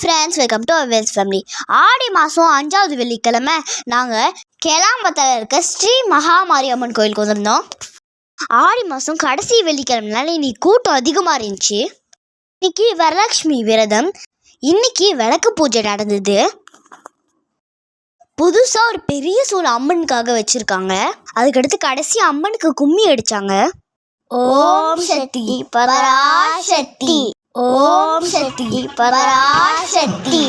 Friends welcome to Wells family Aadi மாதம் அஞ்சாவது வெள்ளிக்கிழமை நாங்கள் கெலாம்பத்தில் இருக்க ஸ்ரீ மகாமாரியம்மன் கோயிலுக்கு வந்திருந்தோம். ஆடி மாதம் கடைசி வெள்ளிக்கிழமைனால இன்னைக்கு கூட்டம் அதிகமாக இருந்துச்சு. இன்னைக்கு வரலட்சுமி விரதம். இன்னைக்கு விளக்கு பூஜை நடந்தது. புதுசாக ஒரு பெரிய சூழ் அம்மனுக்காக வச்சுருக்காங்க. அதுக்கடுத்து கடைசி அம்மனுக்கு கும்மி அடித்தாங்க ஓம் சக்தி பராசக்தி. ஓம் சக்தி பராசக்தி.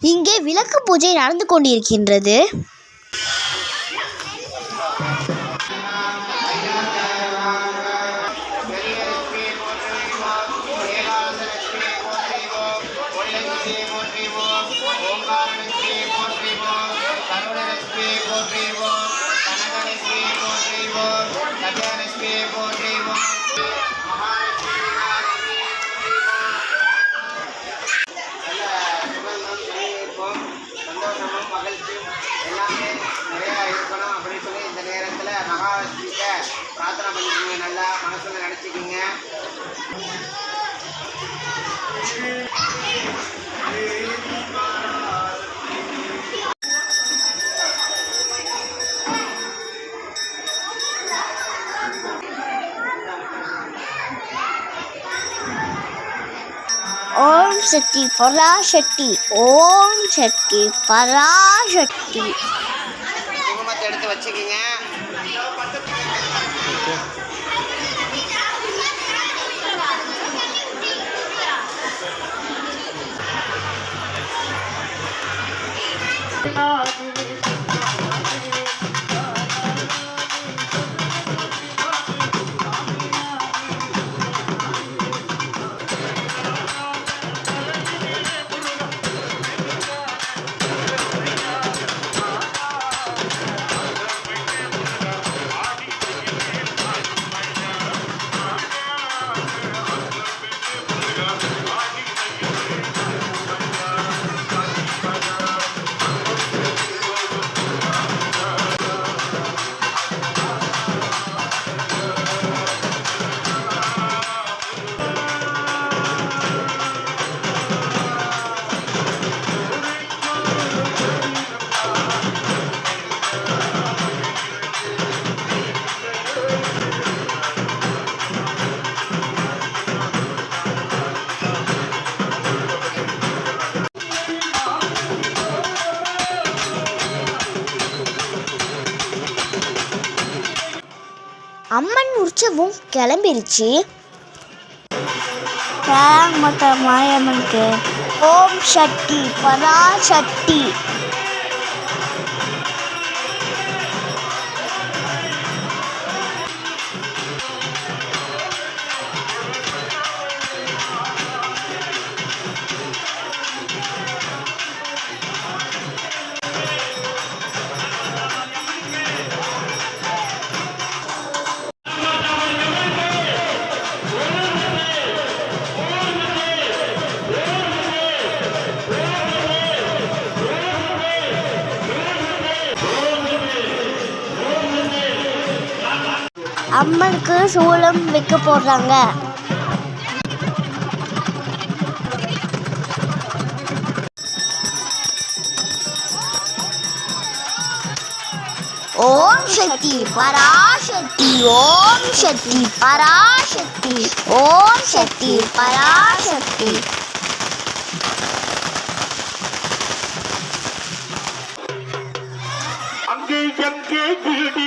இங்கே விளக்கு பூஜை நடந்து கொண்டிருக்கின்றது. சந்தோஷமும் பிரார்த்தனை பண்ணிக்கோங்க. நல்லா மனசுல நினச்சிக்கிங்க. ஓம் சக்தி பராசக்தி ஓம் சக்தி பராசக்தி குங்குமத்தை எடுத்து Oh. அம்மன் உற்சவம் கிளம்பிருச்சு. மாயம்மனுக்கு. ஓம் சக்தி பராசக்தி அம்மனுக்கு சூளம் விற்க போடுறாங்க. ஓம் சக்தி பராசக்தி ஓம் சக்தி பராசக்தி ஓம் சக்தி பராசக்தி. அங்கே எங்கே இடி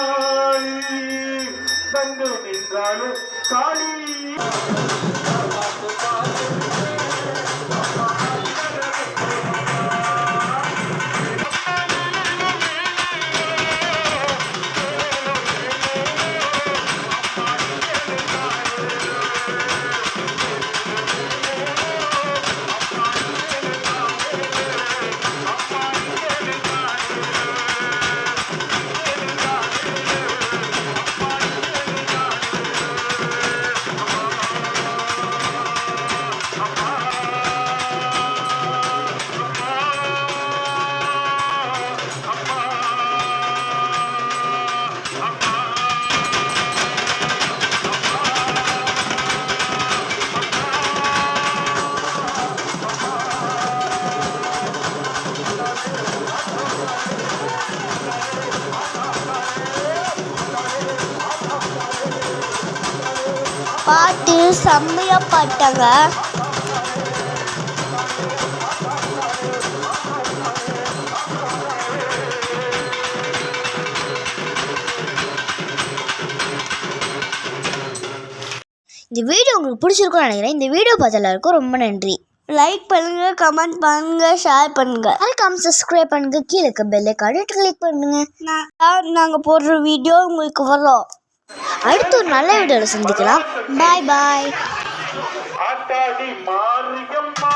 பாட்டு செம்மையா பாட்டாங்க. இந்த வீடியோ உங்களுக்கு பிடிச்சிருக்கும்னு நினைக்கிறேன். இந்த வீடியோ பார்த்த எல்லாருக்கும் ரொம்ப நன்றி. லைக் பண்ணுங்க கமெண்ட் பண்ணுங்க ஷேர் பண்ணுங்க. மறக்காம சப்ஸ்கிரைப் பண்ணுங்க. கீழே இருக்க பெல் ஐக்கானை கிளிக் பண்ணுங்க. நாங்கள் போடுற வீடியோ உங்களுக்கு வரும். அடுத்து ஒரு நல்ல வீடியோவில் சந்திக்கலாம். பாய் பாய் மாரியம்மா.